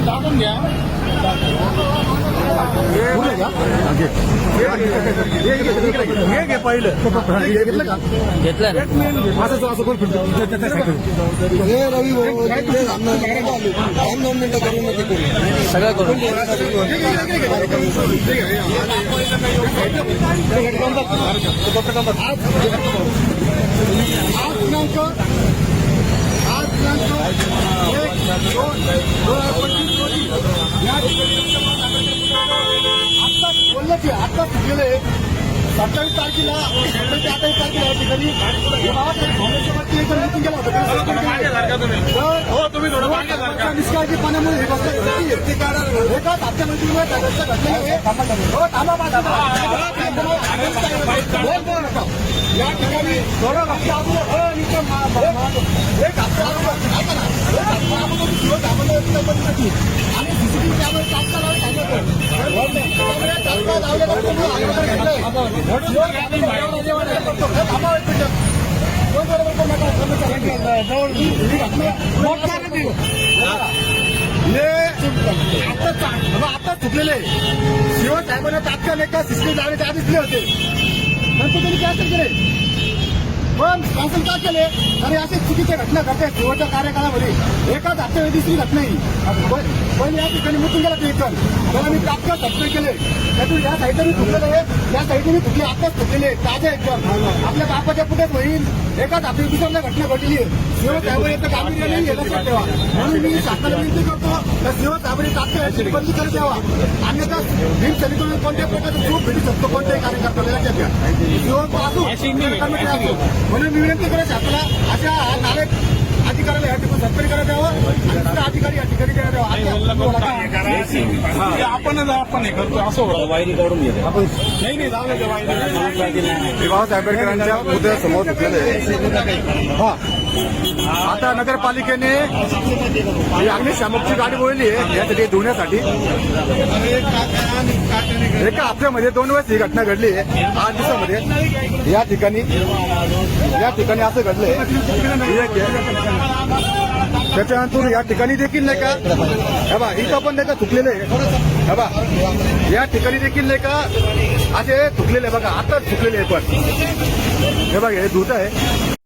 काढून घ्या हे घे पहिलं हे घेतलं का घेतलं ना असं असं कोण फिरतो हे रवी भाऊ ते रामनवमी रामनवमी मिनिटं करून सगळं करून आज दिनांक आज दिनांक एक दोन दोन हजार पंचवीस रोजी या ठिकाणी आत्ताच बोललं की आत्ताच गेले सत्तावीस तारखेला ते अठ्ठावीस तारखेला या ठिकाणी हे हो तुम्ही निष्काळजी पाण्यामुळे हे बसले एका धाकट्या काँग्रेसच्या थांबा या ठिकाणी थोडं रस्ता अगोदर एक हप्ता अगोदर ऐका ना. एक हप्ता अगोदर दिवस अगोदर तिथं बंद होती. आणि सीसीटीव्ही कॅमेरे तात्काळ लावून सांगितलं. कॅमेरे तात्काळ लावले नव्हते म्हणून आयोजन घेतलंय. लोक आपण बरोबर जेवण हे करतो. हे थांबा एक मिनिटं. लोक बरोबर करू नका. कर्मचारी. ही घटना नोट करा ती. हे आता चा- आता चुकलेले शिव साहेबांना तात्काळ एका सिस्टीम लावण्याचे आदेश दिले होते नंतर त्यांनी कॅन्सल केले पण कॅन्सल का केले आणि असे चुकीच्या घटना घडते शेवटच्या कार्यकाळामध्ये. एकाच हप्त्या दुसरी घटना ही. पण या ठिकाणी मुतून गेला इथं त्याला मी तात्काळ सस्पेंड केले त्यातून या साईडने मी चुकलेले आहे. या साईडने मी चुकले आताच चुकलेले ताजे एकदम आपल्या बापाच्या पुढेच होईल एकाच हप्त्या दुसऱ्या घटना घडली आहे. शिव साहेब याचं गांभीर्य नाही हे लक्षात ठेवा. म्हणून मी शासनाला विनंती करतो तर शिव साहेबांनी तात्काळ बंदी करत द्यावा. अन्यथा भीम सैनिकांना कोणत्याही प्रकारचं चूक भेटू शकतो. कोणत्याही कार्यकर्त्याला लक्षात घ्या. शिव असो. म्हणून मी विनंती करत शासनाला अशा नाले अधिकाऱ्याला या ठिकाणी सस्पेंड करत द्यावं अधिकारी या ठिकाणी द्यावा. हे. आपणच आपण हे करतो असं वायरी काढून घेते नाही नाही जाऊ. बाबासाहेब आंबेडकरांच्या उद्या समोर हा. आता नगरपालिकेने ही अग्निशामकची गाडी बोलली आहे यासाठी धुण्यासाठी. एका हप्त्यामध्ये दोन वेळेस ही घटना घडली आहे आठ दिवसामध्ये. या ठिकाणी या ठिकाणी असं घडलंय. त्याच्यानंतर या ठिकाणी देखील नाही का? हे बा इथं पण नाही का चुकलेलं आहे. हे बा या ठिकाणी देखील नाही का? असे चुकलेले बघा आताच चुकलेले आहे पण. हे बघा हे धुत आहे.